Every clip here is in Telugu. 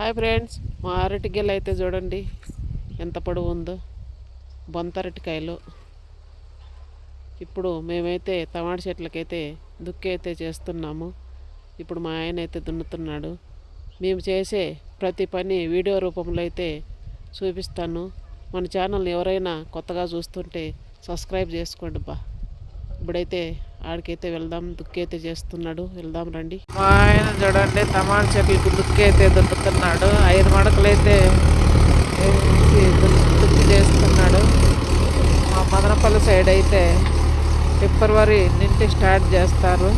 హాయ్ ఫ్రెండ్స్ మా అరటి గెల అయితే చూడండి ఎంత పొడవు ఉందో బొంత అరటికాయలు. ఇప్పుడు మేమైతే టమాటా చెట్లకైతే దుక్కి అయితే చేస్తున్నాము. ఇప్పుడు మా ఆయన అయితే దున్నుతున్నాడు. మేము చేసే ప్రతి పని వీడియో రూపంలో అయితే చూపిస్తాను. మన ఛానల్ ఎవరైనా కొత్తగా చూస్తుంటే సబ్స్క్రైబ్ చేసుకోండి బా. ఇప్పుడైతే ఆడికైతే వెళ్దాం దుక్కి అయితే చేస్తున్నాడు. వెళ్దాం రండి. మా ఆయన చూడండి టమాటా చెట్లకు దుక్కైతే దొరుకుతున్నాడు. ఐదు మడకలైతే దుక్కి చేస్తున్నాడు. మా మదనపల్లి సైడ్ అయితే ఫిబ్రవరి నుంచి స్టార్ట్ చేస్తారు.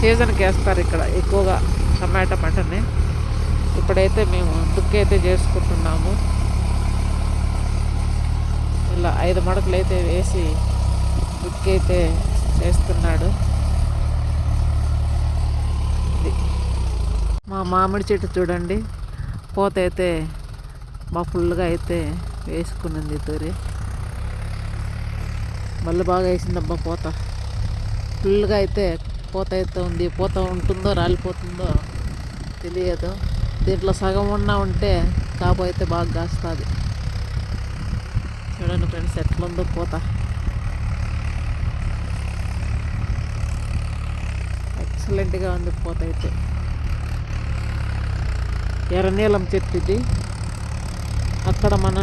సీజన్కి వేస్తారు ఇక్కడ ఎక్కువగా టమాటా పంటని ఇప్పుడైతే మేము దుక్కైతే అయితే చేసుకుంటున్నాము. ఇలా ఐదు మడకలు అయితే వేసి దుక్కి అయితే చేస్తున్నాడు. మా మామిడి చెట్టు చూడండి. పూత అయితే మా ఫుల్గా అయితే వేసుకున్నది తోరి. మళ్ళీ బాగా వేసిందబ్బా పూత. ఫుల్గా అయితే పూత అయితే ఉంది. పూత ఉంటుందో రాలిపోతుందో తెలియదు. దీంట్లో సగం ఉన్నా ఉంటే కాపు అయితే బాగా కాస్తుంది. చూడండి ఫ్రెండ్స్ ఎట్లుందో పూత. ఎక్సలెంట్గా ఉంది పోత అయితే ఎర్రనీలం చెట్టు ఇది అక్కడ మన